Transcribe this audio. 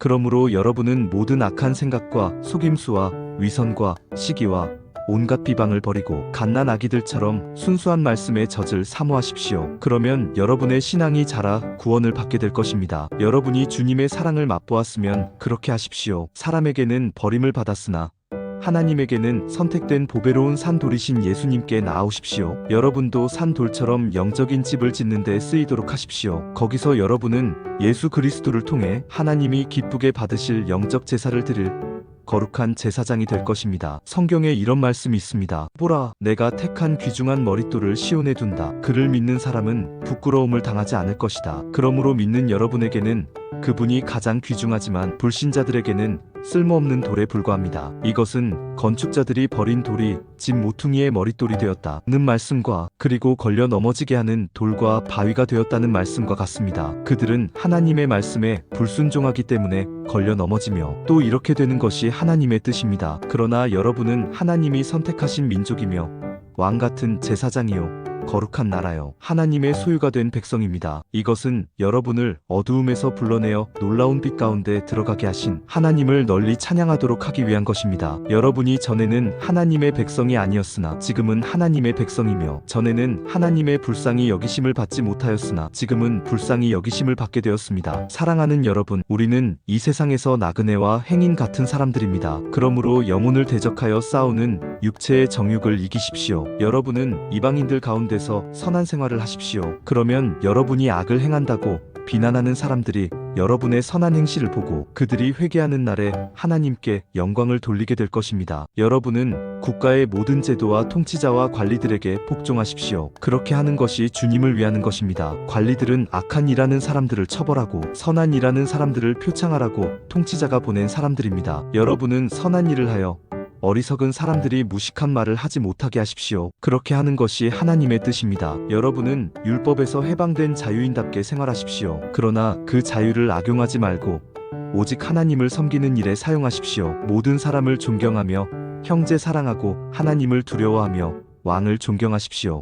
그러므로 여러분은 모든 악한 생각과 속임수와 위선과 시기와 온갖 비방을 버리고 갓난 아기들처럼 순수한 말씀의 젖을 사모하십시오. 그러면 여러분의 신앙이 자라 구원을 받게 될 것입니다. 여러분이 주님의 사랑을 맛보았으면 그렇게 하십시오. 사람에게는 버림을 받았으나 하나님에게는 선택된 보배로운 산돌이신 예수님께 나아오십시오. 여러분도 산돌처럼 영적인 집을 짓는 데 쓰이도록 하십시오. 거기서 여러분은 예수 그리스도를 통해 하나님이 기쁘게 받으실 영적 제사를 드릴 거룩한 제사장이 될 것입니다. 성경에 이런 말씀이 있습니다. 보라, 내가 택한 귀중한 머릿돌을 시온에 둔다. 그를 믿는 사람은 부끄러움을 당하지 않을 것이다. 그러므로 믿는 여러분에게는 그분이 가장 귀중하지만 불신자들에게는 쓸모없는 돌에 불과합니다. 이것은 건축자들이 버린 돌이 집 모퉁이의 머릿돌이 되었다는 말씀과 그리고 걸려 넘어지게 하는 돌과 바위가 되었다는 말씀과 같습니다. 그들은 하나님의 말씀에 불순종하기 때문에 걸려 넘어지며 또 이렇게 되는 것이 하나님의 뜻입니다. 그러나 여러분은 하나님이 선택하신 민족이며 왕 같은 제사장이요. 거룩한 나라요. 하나님의 소유가 된 백성입니다. 이것은 여러분을 어두움에서 불러내어 놀라운 빛 가운데 들어가게 하신 하나님을 널리 찬양하도록 하기 위한 것입니다. 여러분이 전에는 하나님의 백성이 아니었으나 지금은 하나님의 백성이며 전에는 하나님의 불쌍히 여기심을 받지 못하였으나 지금은 불쌍히 여기심을 받게 되었습니다. 사랑하는 여러분, 우리는 이 세상에서 나그네와 행인 같은 사람들입니다. 그러므로 영혼을 대적하여 싸우는 육체의 정욕을 이기십시오. 여러분은 이방인들 가운데 서 선한 생활을 하십시오. 그러면 여러분이 악을 행한다고 비난하는 사람들이 여러분의 선한 행실을 보고 그들이 회개하는 날에 하나님께 영광을 돌리게 될 것입니다. 여러분은 국가의 모든 제도와 통치자와 관리들에게 복종하십시오. 그렇게 하는 것이 주님을 위하는 것입니다. 관리들은 악한 일하는 사람들을 처벌하고 선한 일하는 사람들을 표창하라고 통치자가 보낸 사람들입니다. 여러분은 선한 일을 하여 어리석은 사람들이 무식한 말을 하지 못하게 하십시오. 그렇게 하는 것이 하나님의 뜻입니다. 여러분은 율법에서 해방된 자유인답게 생활하십시오. 그러나 그 자유를 악용하지 말고 오직 하나님을 섬기는 일에 사용하십시오. 모든 사람을 존경하며 형제 사랑하고 하나님을 두려워하며 왕을 존경하십시오.